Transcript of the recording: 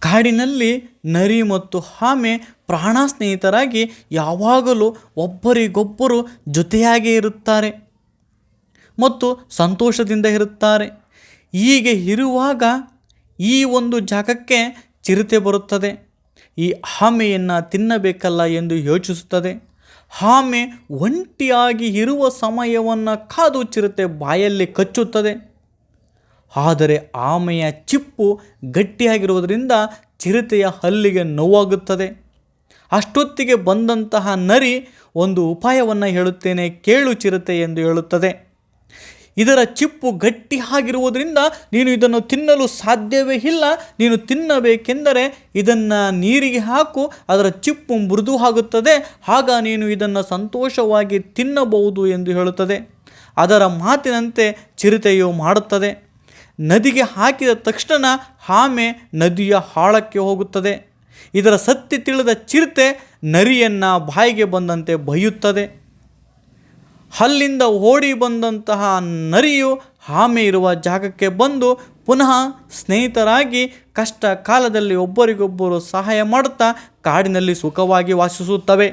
ಕಾಡಿನಲ್ಲಿ ನರಿ ಮತ್ತು ಆಮೆ ಪ್ರಾಣ ಸ್ನೇಹಿತರಾಗಿ ಯಾವಾಗಲೂ ಒಬ್ಬರಿಗೊಬ್ಬರು ಜೊತೆಯಾಗೇ ಇರುತ್ತಾರೆ ಮತ್ತು ಸಂತೋಷದಿಂದ ಇರುತ್ತಾರೆ. ಹೀಗೆ ಇರುವಾಗ ಈ ಒಂದು ಜಾಗಕ್ಕೆ ಚಿರತೆ ಬರುತ್ತದೆ. ಈ ಆಮೆಯನ್ನು ತಿನ್ನಬೇಕಲ್ಲ ಎಂದು ಯೋಚಿಸುತ್ತದೆ. ಆಮೆ ಒಂಟಿಯಾಗಿ ಇರುವ ಸಮಯವನ್ನು ಕಾದು ಚಿರತೆ ಬಾಯಲ್ಲಿ ಕಚ್ಚುತ್ತದೆ. ಆದರೆ ಆಮೆಯ ಚಿಪ್ಪು ಗಟ್ಟಿಯಾಗಿರುವುದರಿಂದ ಚಿರತೆಯ ಹಲ್ಲಿಗೆ ನೋವಾಗುತ್ತದೆ. ಅಷ್ಟೊತ್ತಿಗೆ ಬಂದಂತಹ ನರಿ ಒಂದು ಉಪಾಯವನ್ನು ಹೇಳುತ್ತೇನೆ, ಕೇಳು ಚಿರತೆ ಎಂದು ಹೇಳುತ್ತದೆ. ಇದರ ಚಿಪ್ಪು ಗಟ್ಟಿಯಾಗಿರುವುದರಿಂದ ನೀನು ಇದನ್ನು ತಿನ್ನಲು ಸಾಧ್ಯವೇ ಇಲ್ಲ, ನೀನು ತಿನ್ನಬೇಕೆಂದರೆ ಇದನ್ನು ನೀರಿಗೆ ಹಾಕು, ಅದರ ಚಿಪ್ಪು ಮೃದು ಆಗುತ್ತದೆ, ಆಗ ನೀನು ಇದನ್ನು ಸಂತೋಷವಾಗಿ ತಿನ್ನಬಹುದು ಎಂದು ಹೇಳುತ್ತದೆ. ಅದರ ಮಾತಿನಂತೆ ಚಿರತೆಯು ಮಾಡುತ್ತದೆ. ನದಿಗೆ ಹಾಕಿದ ತಕ್ಷಣ ಆಮೆ ನದಿಯ ಹಾಳಕ್ಕೆ ಹೋಗುತ್ತದೆ. ಇದರ ಸತ್ಯ ತಿಳಿದ ಚಿರತೆ ನರಿಯನ್ನು ಬಾಯಿಗೆ ಬಂದಂತೆ ಬೈಯುತ್ತದೆ ಅಲ್ಲಿಂದ ಓಡಿ ಬಂದಂತಹ ನರಿಯು ಆಮೆ ಇರುವ ಜಾಗಕ್ಕೆ ಬಂದು ಪುನಃ ಸ್ನೇಹಿತರಾಗಿ ಕಷ್ಟ ಕಾಲದಲ್ಲಿ ಒಬ್ಬರಿಗೊಬ್ಬರು ಸಹಾಯ ಮಾಡುತ್ತಾ ಕಾಡಿನಲ್ಲಿ ಸುಖವಾಗಿ ವಾಸಿಸುತ್ತವೆ.